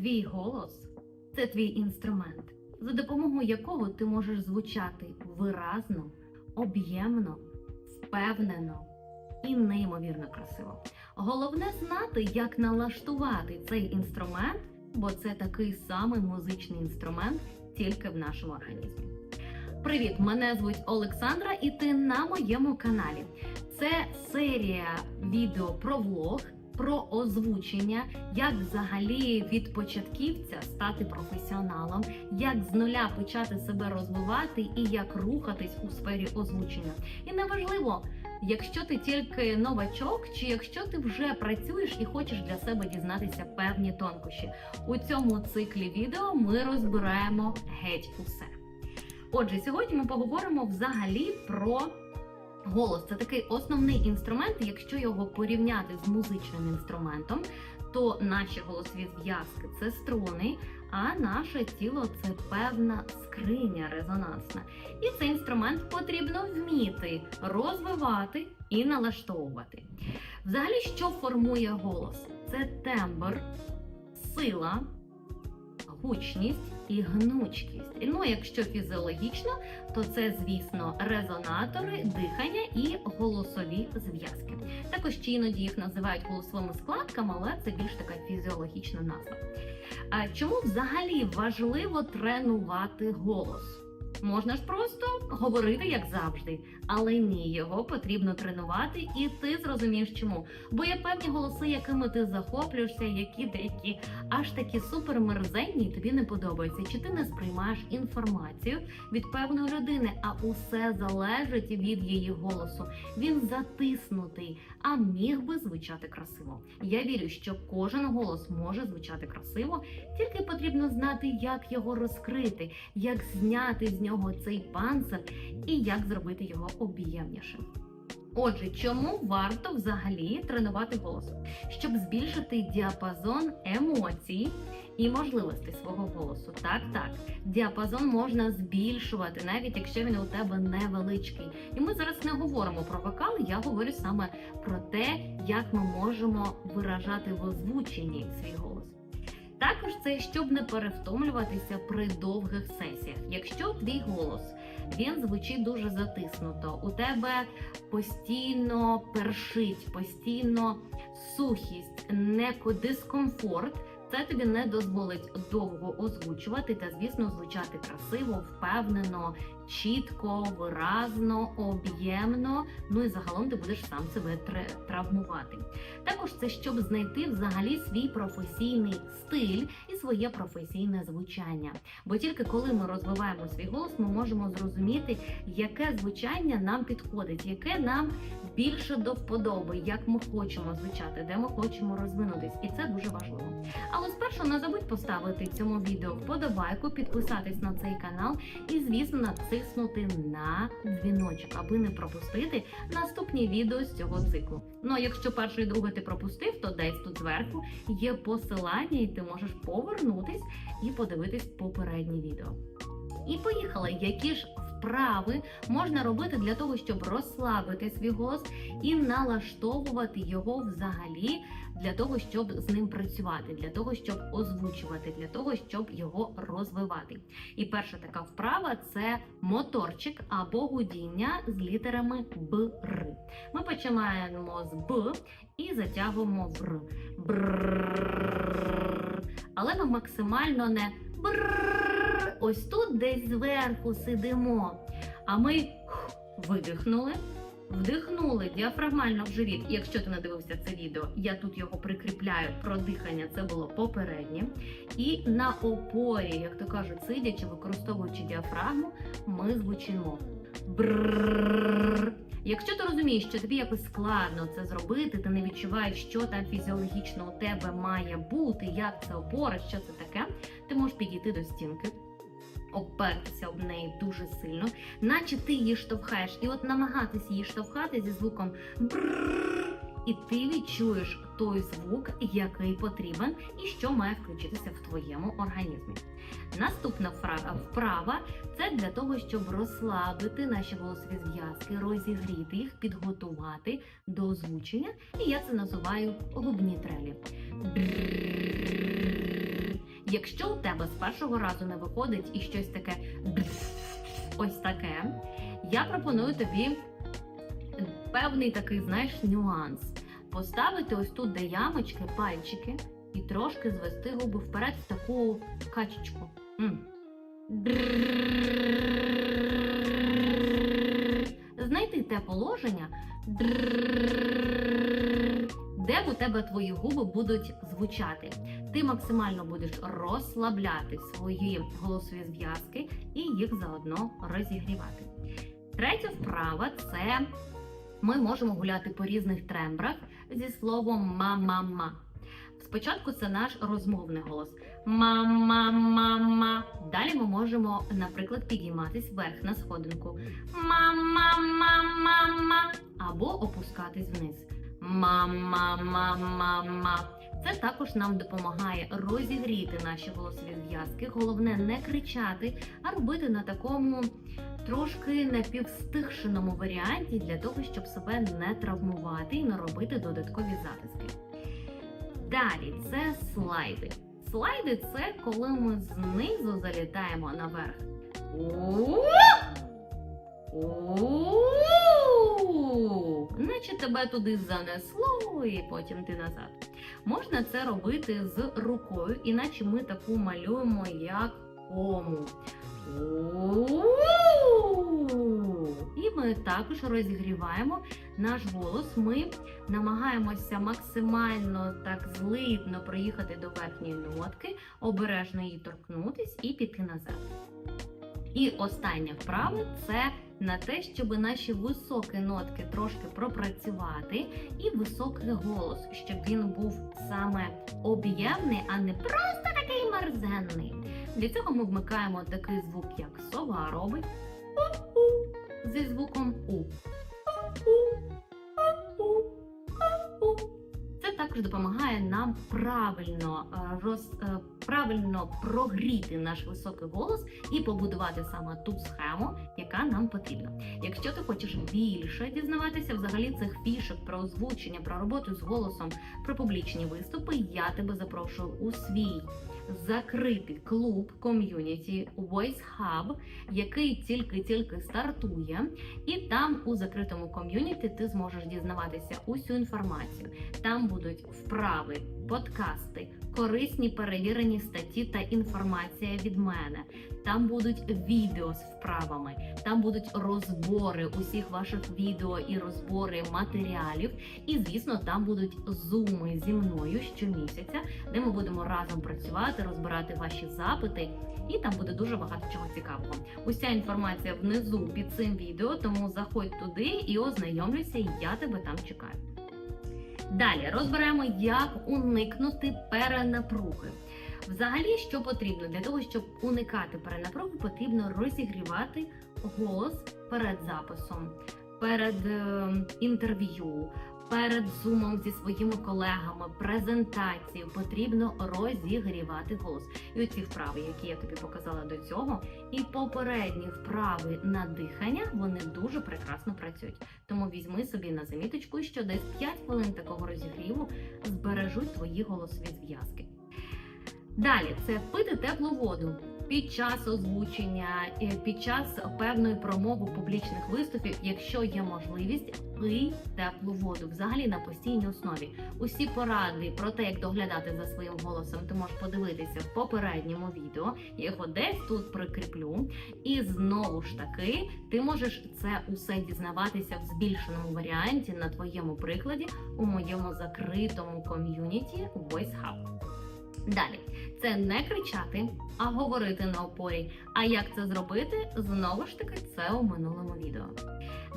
Твій голос це твій інструмент, за допомогою якого ти можеш звучати виразно, об'ємно, впевнено і неймовірно красиво. Головне знати, як налаштувати цей інструмент, бо це такий самий музичний інструмент тільки в нашому організмі. Привіт! Мене звуть Олександра, і ти на моєму каналі. Це серія відео про влог про озвучення, як взагалі від початківця стати професіоналом, як з нуля почати себе розвивати і як рухатись у сфері озвучення. І неважливо. Якщо ти тільки новачок, чи якщо ти вже працюєш і хочеш для себе дізнатися певні тонкощі, у цьому циклі відео ми розбираємо геть усе. Отже, сьогодні ми поговоримо взагалі про Голос це такий основний інструмент. Якщо його порівняти з музичним інструментом, то наші голосові зв'язки це струни, а наше тіло це певна скриня резонансна. І цей інструмент потрібно вміти розвивати і налаштовувати. Взагалі, що формує голос? Це тембр, сила, гучність і гнучкість. Ну, якщо фізіологічно, то це, звісно, резонатори, дихання і голосові зв'язки. Також чи іноді їх називають голосовими складками, але це більш така фізіологічна назва. А Чому взагалі важливо тренувати голос? Можна ж просто говорити, як завжди, але ні, його потрібно тренувати, і ти зрозумієш чому. Бо є певні голоси, якими ти захоплюєшся, які деякі аж такі супермерзенні, тобі не подобаються. Чи ти не сприймаєш інформацію від певної людини, а усе залежить від її голосу. Він затиснутий, а міг би звучати красиво. Я вірю, що кожен голос може звучати красиво, тільки потрібно знати, як його розкрити, як зняти з нього нього цей панцир і як зробити його об'ємнішим. Отже, чому варто взагалі тренувати голос? Щоб збільшити діапазон емоцій і можливостей свого голосу. Так, так, діапазон можна збільшувати, навіть якщо він у тебе невеличкий. І ми зараз не говоримо про вокал, я говорю саме про те, як ми можемо виражати в озвученні свій голос. Також це щоб не перевтомлюватися при довгих сесіях. Якщо твій голос він звучить дуже затиснуто, у тебе постійно першить, постійно сухість, неко дискомфорт. Це тобі не дозволить довго озвучувати та, звісно, звучати красиво, впевнено чітко, виразно, об'ємно. Ну і загалом ти будеш сам себе травмувати. Також це щоб знайти взагалі свій професійний стиль і своє професійне звучання. Бо тільки коли ми розвиваємо свій голос, ми можемо зрозуміти, яке звучання нам підходить, яке нам більше до вподоби, як ми хочемо звучати, де ми хочемо розвинутись, і це дуже важливо. Але спершу не забудь поставити цьому відео вподобайку, підписатись на цей канал і, звісно, на цей натиснути на дзвіночок, аби не пропустити наступні відео з цього циклу. Ну а якщо перше і друге ти пропустив, то десь тут зверху є посилання, і ти можеш повернутись і подивитись попереднє відео. І поїхали, які ж вправи можна робити для того, щоб розслабити свій голос і налаштовувати його взагалі для того, щоб з ним працювати, для того, щоб озвучувати, для того, щоб його розвивати. І перша така вправа це моторчик або гудіння з літерами БР. Ми починаємо з Б і затягуємо в Р. Бр. Але ми максимально не бр ось тут десь зверху сидимо. А ми видихнули, вдихнули діафрагмально в живіт. Якщо ти надивився це відео, я тут його прикріпляю про дихання, це було попереднє. І на опорі, як то кажуть, сидячи, використовуючи діафрагму, ми звучимо. Якщо ти розумієш, що тобі якось складно це зробити, ти не відчуваєш, що там фізіологічно у тебе має бути, як це опора, що це таке, ти можеш підійти до стінки обпертися об неї дуже сильно, наче ти її штовхаєш, і от намагатись її штовхати зі звуком брррррр, і ти відчуєш той звук, який потрібен, і що має включитися в твоєму організмі. Наступна вправа це для того, щоб розслабити наші голосові зв'язки, розігріти їх, підготувати до озвучення. І я це називаю губні трелі. Якщо у тебе з першого разу не виходить і щось таке ось таке, я пропоную тобі певний такий, знаєш, нюанс. Поставити ось тут, де ямочки, пальчики, і трошки звести губи вперед в таку качечку. Знайти те положення, де у тебе твої губи будуть звучати. Ти максимально будеш розслабляти свої голосові зв'язки і їх заодно розігрівати. Третя вправа це ми можемо гуляти по різних трембрах зі словом ма-ма-ма. Спочатку це наш розмовний голос. Ма-ма-ма-ма. Далі ми можемо, наприклад, підійматись вверх на сходинку. Ма-ма-ма-ма-ма. Або опускатись вниз. Ма-ма-ма-ма-ма. Це також нам допомагає розігріти наші голосові зв'язки. Головне не кричати, а робити на такому трошки напівстихшеному варіанті для того, щоб себе не травмувати і не робити додаткові затиски. Далі це слайди. Слайди це коли ми знизу залітаємо наверх. У-у-у! У-у-у! Наче тебе туди занесло, і потім ти назад. Можна це робити з рукою, іначе ми таку малюємо як кому. І ми також розігріваємо наш голос. Ми намагаємося максимально так злитно проїхати до верхньої нотки, обережно її торкнутись і піти назад. І остання вправа це на те, щоб наші високі нотки трошки пропрацювати, і високий голос, щоб він був саме об'ємний, а не просто такий мерзенний. Для цього ми вмикаємо такий звук, як сова робить у-у зі звуком у. Також допомагає нам правильно е, роз е, правильно прогріти наш високий голос і побудувати саме ту схему, яка нам потрібна. Якщо ти хочеш більше дізнаватися взагалі цих фішок про озвучення, про роботу з голосом, про публічні виступи, я тебе запрошую у свій закритий клуб ком'юніті Voice Hub, який тільки-тільки стартує, і там у закритому ком'юніті ти зможеш дізнаватися усю інформацію. Там будуть вправи, подкасти, корисні перевірені статті та інформація від мене. Там будуть відео з вправами, там будуть розбори усіх ваших відео і розбори матеріалів. І, звісно, там будуть зуми зі мною щомісяця, де ми будемо разом працювати, розбирати ваші запити. І там буде дуже багато чого цікавого. Уся інформація внизу під цим відео, тому заходь туди і ознайомлюйся, я тебе там чекаю. Далі розберемо, як уникнути перенапруги. Взагалі, що потрібно для того, щоб уникати перенапруги, потрібно розігрівати голос перед записом, перед е, інтерв'ю, перед зумом зі своїми колегами, презентацією. Потрібно розігрівати голос. І оці вправи, які я тобі показала до цього, і попередні вправи на дихання, вони дуже прекрасно працюють. Тому візьми собі на заміточку, що десь 5 хвилин такого розігріву збережуть твої голосові зв'язки. Далі це пити теплу воду під час озвучення, е, під час певної промови публічних виступів, якщо є можливість, пий теплу воду взагалі на постійній основі. Усі поради про те, як доглядати за своїм голосом, ти можеш подивитися в попередньому відео. Я його десь тут прикріплю. І знову ж таки, ти можеш це усе дізнаватися в збільшеному варіанті на твоєму прикладі у моєму закритому ком'юніті Voice Hub. Далі це не кричати, а говорити на опорі. А як це зробити? Знову ж таки, це у минулому відео.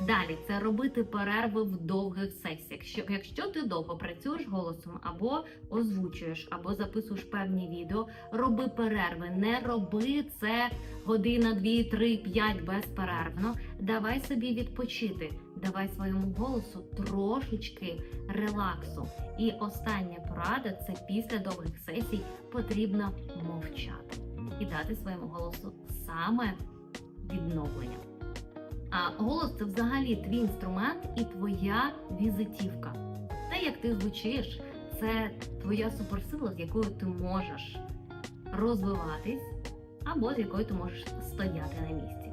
Далі це робити перерви в довгих сесіях. Що, якщо ти довго працюєш голосом, або озвучуєш, або записуєш певні відео, роби перерви. Не роби це година, дві, три, п'ять безперервно. Давай собі відпочити. Давай своєму голосу трошечки релаксу. І остання порада це після довгих сесій потрібно мовчати і дати своєму голосу саме відновлення. А голос це взагалі твій інструмент і твоя візитівка. Те, як ти звучиш, це твоя суперсила, з якою ти можеш розвиватись, або з якою ти можеш стояти на місці.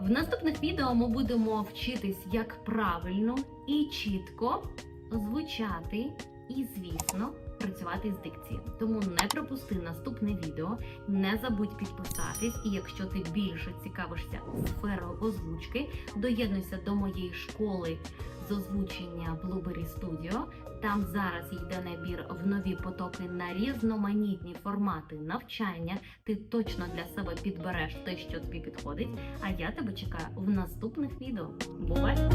В наступних відео ми будемо вчитись, як правильно і чітко звучати, і, звісно, працювати з дикцією. Тому не пропусти наступне відео, не забудь підписатись, і якщо ти більше цікавишся сферою озвучки, доєднуйся до моєї школи з озвучення Blueberry Studio. Там зараз йде набір в нові потоки на різноманітні формати навчання. Ти точно для себе підбереш те, що тобі підходить. А я тебе чекаю в наступних відео. Бувай!